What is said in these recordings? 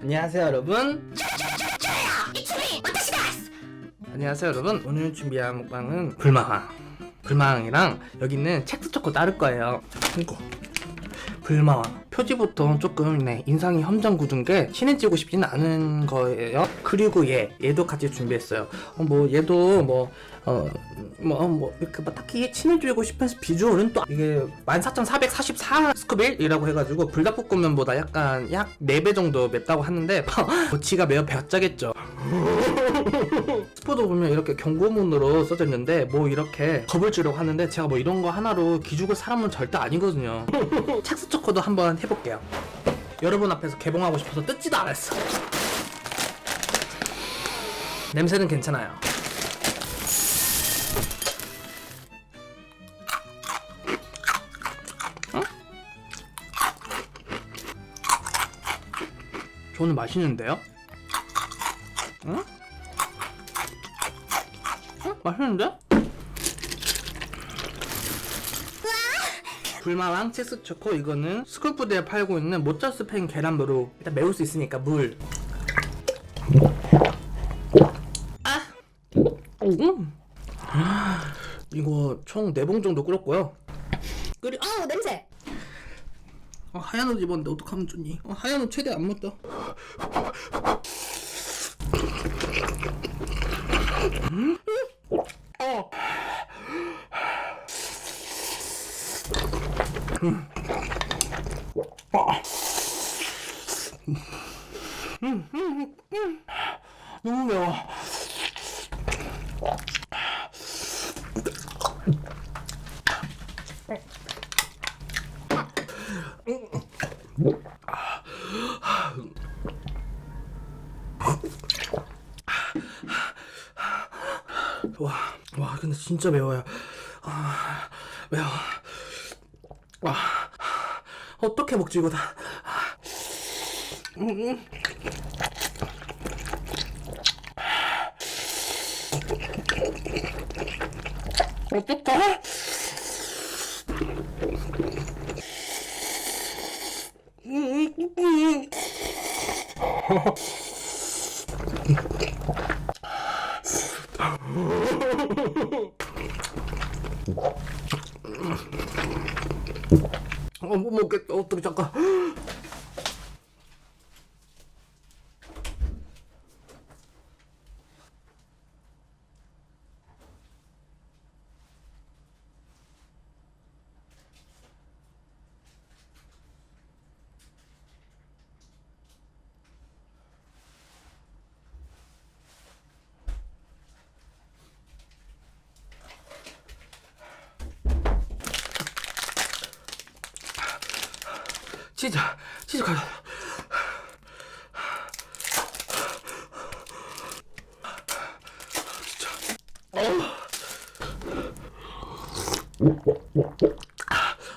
안녕하세요 여러분. 안녕하세요 여러분. 오늘 준비한 먹방은 불마왕 불마왕이랑 여기 있는 첵스 초코 따를 거예요. 이거 불마왕. 표지부터 조금 네, 인상이 험장궂은 게 친해지고 싶지는 않은 거예요. 그리고 얘 얘도 같이 준비했어요. 어, 뭐 얘도 뭐 어, 뭐, 뭐, 이렇게 뭐 딱히 친해지고 싶은 비주얼은 또 이게 14,444 스쿠빌이라고 해가지고 불닭볶음면보다 약간 약 4배 정도 맵다고 하는데 뭐 지가 매우 배웠자겠죠 스포도 보면 이렇게 경고문으로 써져 있는데 뭐 이렇게 겁을 주려고 하는데 제가 뭐 이런 거 하나로 기죽을 사람은 절대 아니거든요. 첵스 초코도 한번 해볼게요. 여러분 앞에서 개봉하고 싶어서 뜯지도 않았어. 냄새는 괜찮아요. 저는 맛있는데요? 맛있는데? 불마왕 첵스 초코 이거는 스쿨푸드에 팔고 있는 모짜 스페인 계란으로 일단 매울 수 있으니까 물. 아, 음. 이거 총 4봉 정도 끓였고요. 끓이 어우 냄새 어, 하얀 옷 입었는데 어떡하면 좋니? 어, 하얀 옷 최대 안 묻다. 음? 어. 음. 아. 음, 음, 음. 너무 매워. 와, 와, 근데 진짜 매워요. 아, 매워. 와, 어떻게 먹지 이거 다? 어떡해? 음, 어, 못 먹겠다. 어떻게 잠깐. 치즈, 치즈 가자.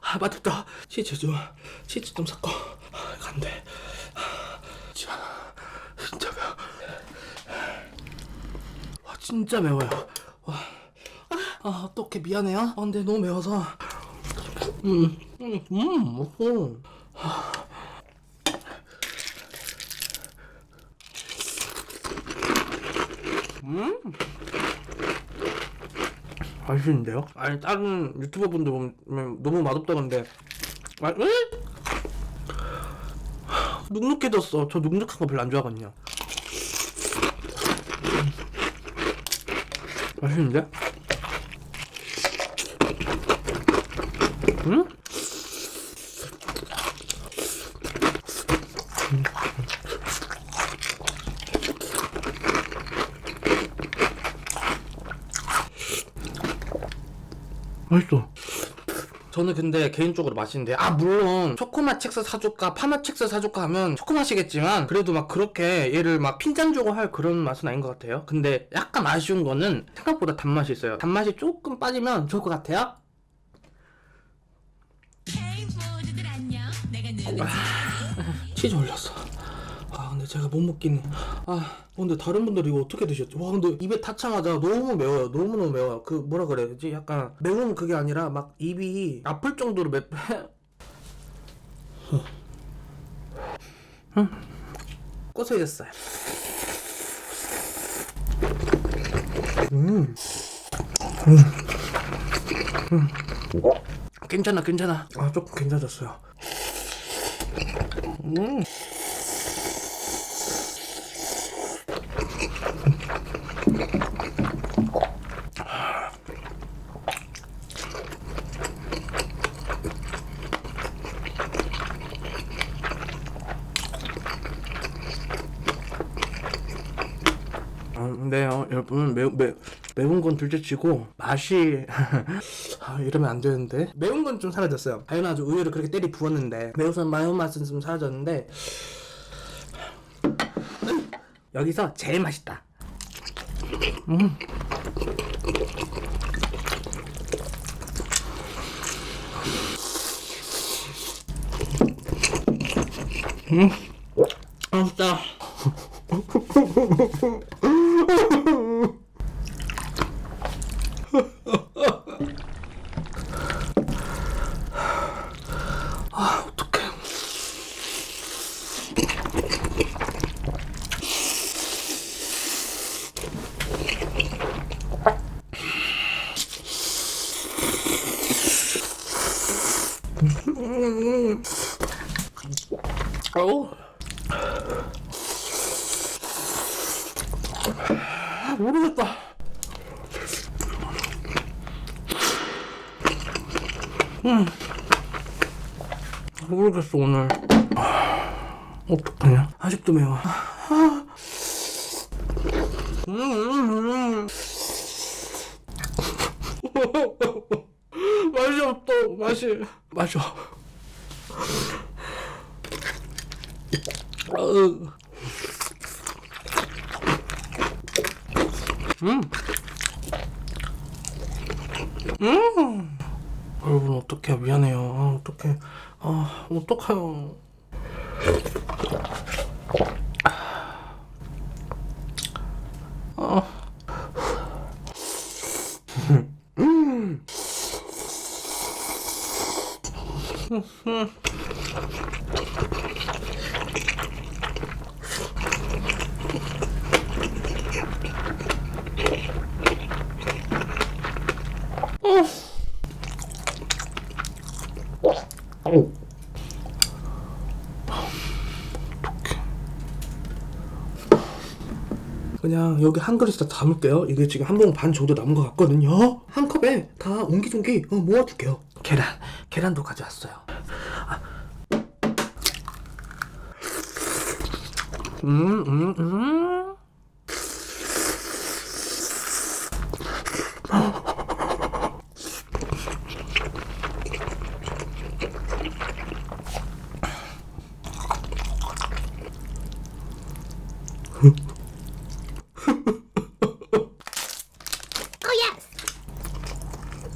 아, 맛있다. 치즈 좀, 치즈 좀 섞어. 돼. 자, 진짜 매워. 와, 진짜 매워요. 와, 아, 아 어떡해, 미안해요. 아, 근데 너무 매워서. 음, 음, 음, 음. 음? 맛있는데요? 아니 다른 유튜버 분들 보면 너무 맛없다던데 아, 에? 눅눅해졌어 저 눅눅한 거 별로 안 좋아하거든요 맛있는데? 응? 맛있어. 저는 근데 개인적으로 맛있는데 아 물론 초코맛 첵스 사줄까 파맛 첵스 사줄까 하면 초코맛이겠지만 그래도 막 그렇게 얘를 막 핀잔 주고 할 그런 맛은 아닌 것 같아요. 근데 약간 아쉬운 거는 생각보다 단맛이 있어요. 단맛이 조금 빠지면 좋을 것 같아요. 누군지 치즈 올렸어. 아 제가 못 먹긴 해. 아 근데 다른 분들 이거 어떻게 드셨죠? 와 근데 입에 타자마자 너무 매워요. 너무 너무 매워요. 그 뭐라 그래야 되지? 약간 매운 그게 아니라 막 입이 아플 정도로 맵. 음. 고소해졌어요. 음. 음. 음. 괜찮아 괜찮아. 아 조금 괜찮아졌어요. 음. 아, 근데요, 여러분 매우 매 매운 건 둘째치고 맛이 아, 이러면 안 되는데 매운 건 좀 사라졌어요. 당연하죠. 우유를 그렇게 때리 부었는데 매운 맛은 좀 사라졌는데 여기서 제일 맛있다. 음. 음. 아, 모르겠다. 음. 모르겠어 오늘. 아, 어떡하냐? 아직도 매워. 아. 음, 음, 음. 맛이 없어 맛이 맛이. 음. 음. 여러분 어떡해 미안해요. 아, 어떡해. 아 어떡해요. 아. 그냥 여기 한 그릇 다 담을게요. 이게 지금 한 봉 반 정도 남은 것 같거든요. 한 컵에 다 옹기종기 어, 모아둘게요. 계란, 계란도 가져왔어요. 음, 음, 음.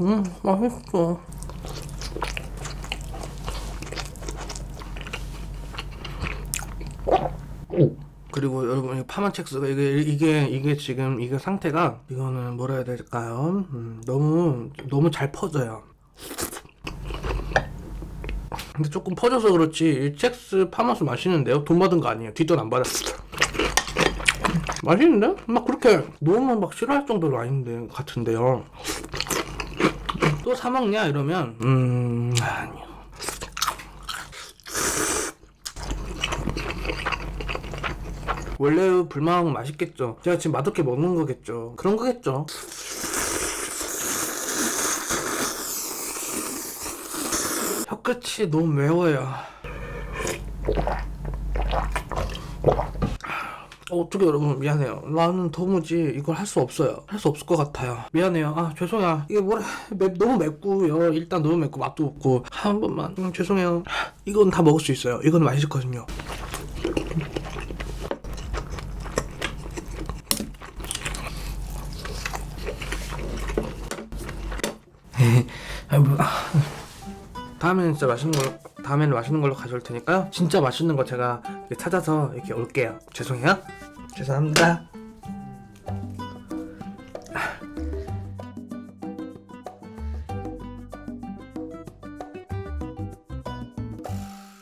음, 맛있어. 그리고 여러분 이 파마첵스가 이게 이게 이게 지금 이게 상태가 이거는 뭐라 해야 될까요? 음, 너무 너무 잘 퍼져요. 근데 조금 퍼져서 그렇지 이 첵스 파마스 맛있는데요? 돈 받은 거 아니에요? 뒷돈 안 받았어. 맛있는데? 막 그렇게 너무 막 싫어할 정도로 아닌데 같은데요. 또 사 먹냐 이러면 음 아니 원래 불망 맛있겠죠. 제가 지금 맛없게 먹는 거겠죠. 그런 거겠죠. 혀끝이 너무 매워요. 어, 어떻게 여러분 미안해요. 나는 도무지 이걸 할 수 없어요. 할 수 없을 것 같아요. 미안해요. 아 죄송해요. 이게 뭐라 맵, 너무 맵고요. 일단 너무 맵고 맛도 없고 한 번만 음, 죄송해요. 이건 다 먹을 수 있어요. 이건 맛있거든요. 아, 뭐, 아. 다음에는 진짜 맛있는 거 다음에는 맛있는 걸로 가져올 테니까요. 진짜 맛있는 거 제가 찾아서 이렇게 올게요. 죄송해요. 죄송합니다.